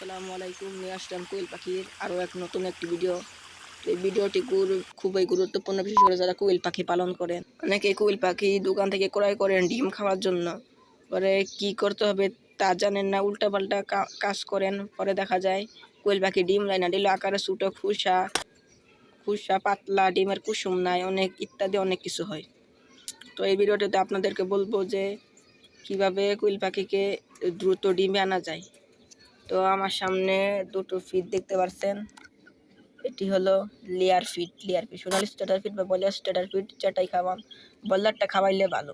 আসসালামু আলাইকুম, নিয়ে আসলাম কোয়েল পাখির আরও এক নতুন একটি ভিডিও। এই ভিডিওটি খুবই গুরুত্বপূর্ণ, বিশেষ করে যারা কোয়েল পাখি পালন করেন। অনেকে কোয়েল পাখি দোকান থেকে ক্রয় করেন ডিম খাওয়ার জন্য। পরে কি করতে হবে তা জানেন না, উল্টাপাল্টা কাজ করেন। পরে দেখা যায় কোয়েল পাখি ডিম নেয় না ডিল আকারে ছোটো খুসা খুসা পাতলা, ডিমের কুসুম নাই, অনেক ইত্যাদি অনেক কিছু হয়। তো এই ভিডিওটিতে আপনাদেরকে বলব যে কীভাবে কোয়েল পাখিকে দ্রুত ডিমে আনা যায়। তো আমার সামনে দুটো ফিট দেখতে পাচ্ছেন এটি হলো layer feed layer feed Sonali starter feed বা বলিয়ার স্টেটার ফিট যেটাই খাওয়ান বল্লারটা খাওয়াইলে ভালো।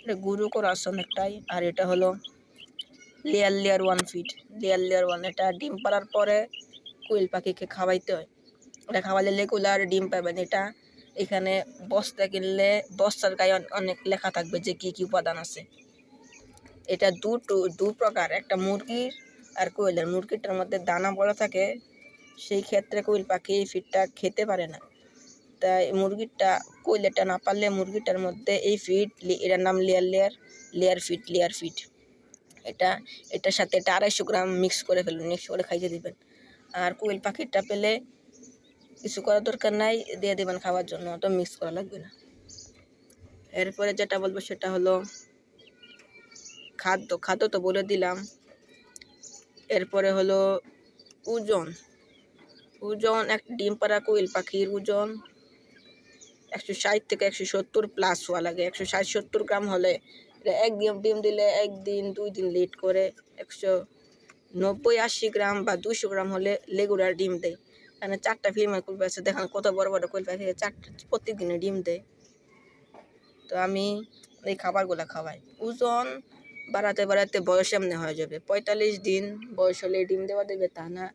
এটা গুরু আছে অনেকটাই। আর এটা হলো layer layer one feed layer layer one এটা ডিম পাড়ার পরে কোয়েল পাখিকে খাওয়াইতে হয়। এটা খাওয়ালে রেগুলার ডিম পাবেন। এটা এখানে বস্তা কিনলে বস্তার গায়ে অনেক লেখা থাকবে যে কি কি উপাদান আছে। এটা দুটো দু প্রকার, একটা মুরগির আর কোয়েলের। মুরগিটার মধ্যে দানা বড় থাকে, সেই ক্ষেত্রে কোয়েল পাখি এই ফিডটা খেতে পারে না। তাই মুরগিটা কোয়েলেরটা না পারলে মুরগিটার মধ্যে এই ফিড এটার নাম layer layer layer feed layer feed এটা, এটার সাথে এটা আড়াইশো গ্রাম মিক্স করে ফেলুন মিক্স করে খাইয়ে দিবেন। আর কোয়েল পাখিটা পেলে কিছু করার দরকার নাই, দিয়ে দেবেন খাওয়ার জন্য, অত মিক্স করা লাগবে না। এরপরে যেটা বলব সেটা হলো খাদ্য খাদ্য তো বলে দিলাম। এরপরে হলো ওজন। ওজন, এক ডিম পাড়া কোয়েল পাখির ওজন একশো ষাট থেকে একশো সত্তর প্লাস হওয়া লাগে। একশো ষাট সত্তর গ্রাম হলে এক ডিম ডিম দিলে একদিন দুই দিন লেট করে একশো নব্বই আশি গ্রাম বা দুশো গ্রাম হলে লেগুলার ডিম দেয়। এখানে চারটা ফিল্মের কুল পাখি দেখেন কত বড় বড় কোয়েল পাখি চারটা প্রত্যেকদিনে ডিম দেয়। তো আমি এই খাবারগুলো খাওয়াই। ওজন বাড়াতে বাড়াতে বয়স এমনি হয়ে যাবে। পঁয়তাল্লিশ দিন বয়স হলে ডিম দেওয়া দেবে, তা না।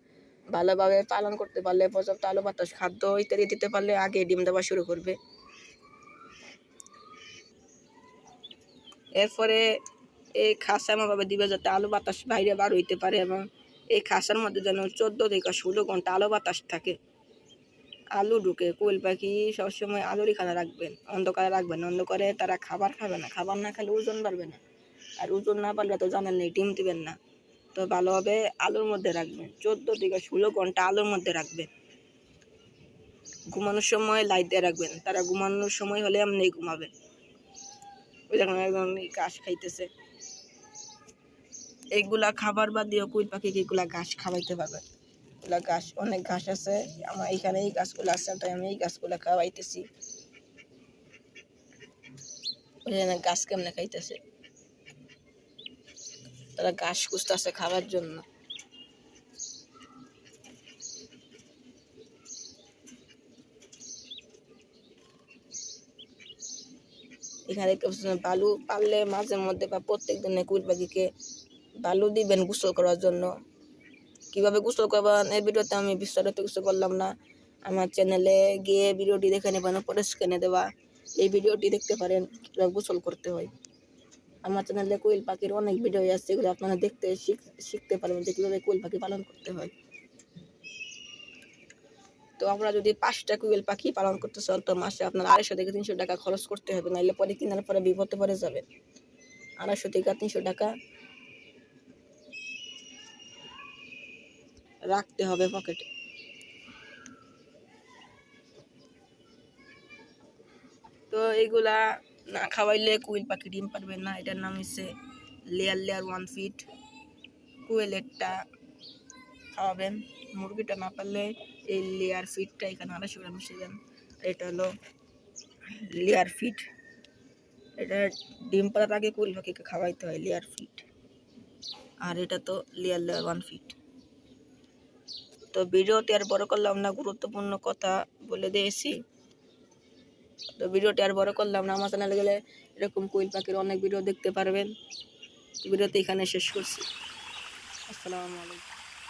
ভালোভাবে পালন করতে পারলে পর্যাপ্ত আলো বাতাস, খাদ্য ইত্যাদি দিতে পারলে আগে ডিম দেওয়া শুরু করবে। এরপরে এই খাসা এমনভাবে দিবে যাতে আলো বাতাস বাইরে বার হইতে পারে এবং এই খাসার মধ্যে যেন চোদ্দ থেকে ষোলো ঘণ্টা আলো বাতাস থাকে। আলু ঢুকে কোয়েল পাখি সবসময় আলোর এখানে রাখবেন, অন্ধকারে রাখবেন। অন্ধকারে তারা খাবার খাবে না, খাবার না খেলে ওজন বাড়বে না। আর ওজন না পারলে তো জানেন নেই ডিম দিবেন না। তো ভালোভাবে আলোর মধ্যে রাখবেন। চোদ্দ থেকে ষোলো ঘণ্টা আলোর মধ্যে রাখবেন। ঘুমানোর সময় লাইট দিয়ে রাখবেন। তারা ঘুমানোর সময় হলে এমনি ঘুমাবে ওই দেখুন একদম ঘাস খাইতেছে। এইগুলা খাবার বাদ দিয়েও কুইল পাখিকে এগুলা ঘাস খাওয়াইতে পারবেন এগুলা ঘাস, অনেক ঘাস আছে। আমার এখানে এই গাছগুলো আছে, তাই আমি এই গাছগুলো খাওয়াইতেছি। ওই জন্য গাছ কেমনে খাইতেছে? তারা ঘাস খুঁজতেছে খাবার জন্য। এখানে দেখতে বালু পারলে মাঝে মধ্যে বা প্রত্যেক দিনে পাখিকে বালু দিবেন গোসল করার জন্য। কীভাবে গোসল করবেন এই ভিডিওতে আমি বিস্তারিত কিছু বললাম না। আমার চ্যানেলে গিয়ে ভিডিওটি দেখে নেবেন পরে স্ক্যানে দেওয়া। এই ভিডিওটি দেখতে পারেন, কীভাবে গোসল করতে হয়। আমার চ্যানেলে কোয়েল পাখির অনেক ভিডিও আছে এগুলো আপনারা দেখতে শিখ- শিখতে পারবেন যে কীভাবে কোয়েল পাখি পালন করতে হয়। তো আমরা যদি পাঁচটা কোয়েল পাখি পালন করতে চান, তো মাসে আপনার আড়াইশো থেকে তিনশো টাকা খরচ করতে হবে নাহলে পরে কেনার পরে বিপদে পড়ে যাবেন। আড়াইশো থেকে তিনশো টাকা রাখতে হবে পকেটে তো এইগুলা না খাওয়াইলে কুইল পাখি ডিম পারবে না, এটার নাম হচ্ছে লেয়ার লেয়ার ওয়ান ফিট। কুয়েলেরটা খাওয়াবেন, মুরগিটা না পারলে এই লেয়ার ফিটটা এখানে আড়াইশো গ্রাম মিশিয়ে আর এটা হলো লেয়ার ফিট। এটা ডিম পাড়ার আগে কুইল পাখিকে খাওয়াইতে হয় লেয়ার ফিট। আর এটা তো লেয়ার লেয়ার ওয়ান ফিট। তো ভিডিওটি আর বড় করলাম না, গুরুত্বপূর্ণ কথা বলে দিয়েছি। তো ভিডিওটি আর বড় করলাম না। আমার চ্যানেলে গেলে এরকম কোয়েল পাখির অনেক ভিডিও দেখতে পারবেন। ভিডিওতে এখানে শেষ করছি। আসসালামু আলাইকুম।